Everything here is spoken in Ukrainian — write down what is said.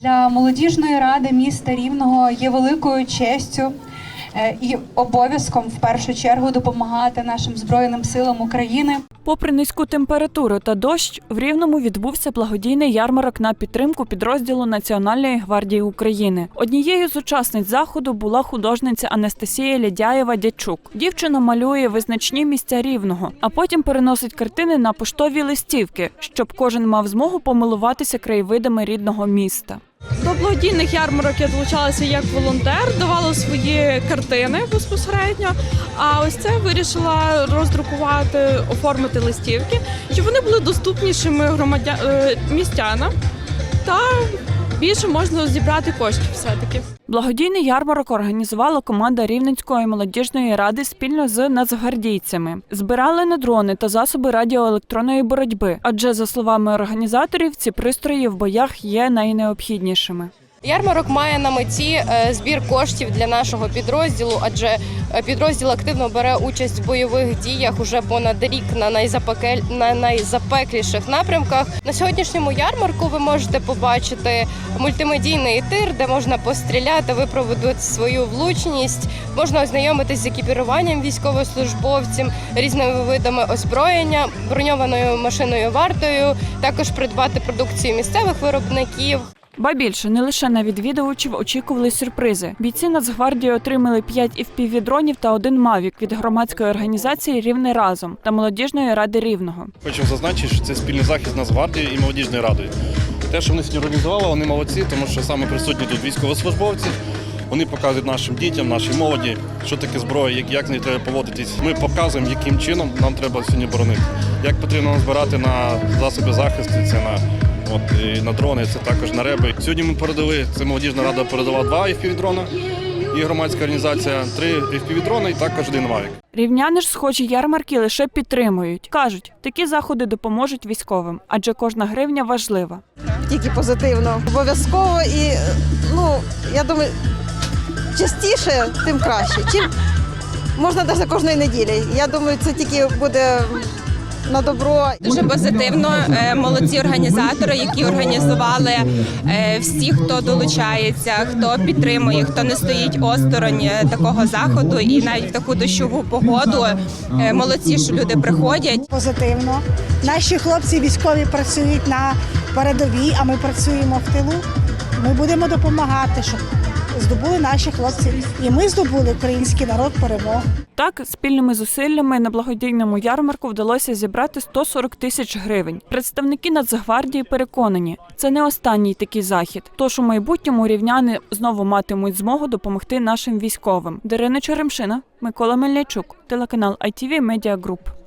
Для молодіжної ради міста Рівного є великою честю е, і обов'язком в першу чергу допомагати нашим збройним силам України. Попри низьку температуру та дощ, в Рівному відбувся благодійний ярмарок на підтримку підрозділу Національної гвардії України. Однією з учасниць заходу була художниця Анастасія Лядяєва Дячук. Дівчина малює визначні місця рівного, а потім переносить картини на поштові листівки, щоб кожен мав змогу помилуватися краєвидами рідного міста. До благодійних ярмарок я долучалася як волонтер, давала свої картини безпосередньо. А ось це вирішила роздрукувати, оформити листівки, щоб вони були доступнішими громадя... е, містянам та більше можна зібрати коштів все-таки. Благодійний ярмарок організувала команда Рівненської молодіжної ради спільно з нацгвардійцями. Збирали на дрони та засоби радіоелектронної боротьби. Адже, за словами організаторів, ці пристрої в боях є найнеобхіднішими. Ярмарок має на меті е, збір коштів для нашого підрозділу, адже е, підрозділ активно бере участь в бойових діях уже понад рік на найзапекель... на найзапекліших напрямках. На сьогоднішньому ярмарку ви можете побачити мультимедійний тир, де можна постріляти, випробувати свою влучність, можна ознайомитись з екіпіруванням військовослужбовців, різними видами озброєння, броньованою машиною вартою, також придбати продукцію місцевих виробників. Ба більше не лише на відвідувачів очікували сюрпризи. Бійці Нацгвардії отримали 5 FPV-дронів та один мавік від громадської організації Рівне разом та молодіжної ради рівного. Хочу зазначити, що це спільний захід з Нацгвардією і молодіжною радою. Те, що вони сьогодні організували, вони молодці, тому що саме присутні тут військовослужбовці. Вони показують нашим дітям, нашій молоді, що таке зброя, як, як з нею треба поводитись. Ми показуємо, яким чином нам треба сьогодні боронити. Як потрібно збирати на засоби захисту, це на, от, і на дрони, це також на реби. Сьогодні ми передали, це молодіжна рада передала два FPV-дрона і громадська організація три FPV-дрона і також один Mavic. Рівняни ж схожі ярмарки лише підтримують. кажуть, такі заходи допоможуть військовим, адже кожна гривня важлива. тільки позитивно. Обов'язково і ну я думаю, частіше, тим краще. Чим можна навіть кожної неділі. Я думаю, це тільки буде на добро. Дуже позитивно. Е, Молодці організатори, які організували е, всі, хто долучається, хто підтримує, хто не стоїть осторонь е, такого заходу, і навіть в таку дощову погоду. Молодці, що люди приходять. позитивно. Наші хлопці військові працюють на передовій, а ми працюємо в тилу. Ми будемо допомагати, щоб здобули наші хлопці. І ми здобули український народ перемогу. Так, спільними зусиллями на благодійному ярмарку вдалося зібрати 140 тисяч гривень. Представники Нацгвардії переконані, це не останній такий захід. Тож у майбутньому рівняни знову матимуть змогу допомогти нашим військовим. Дарина Черемшина, Микола Мельничук, телеканал ITV Media Group.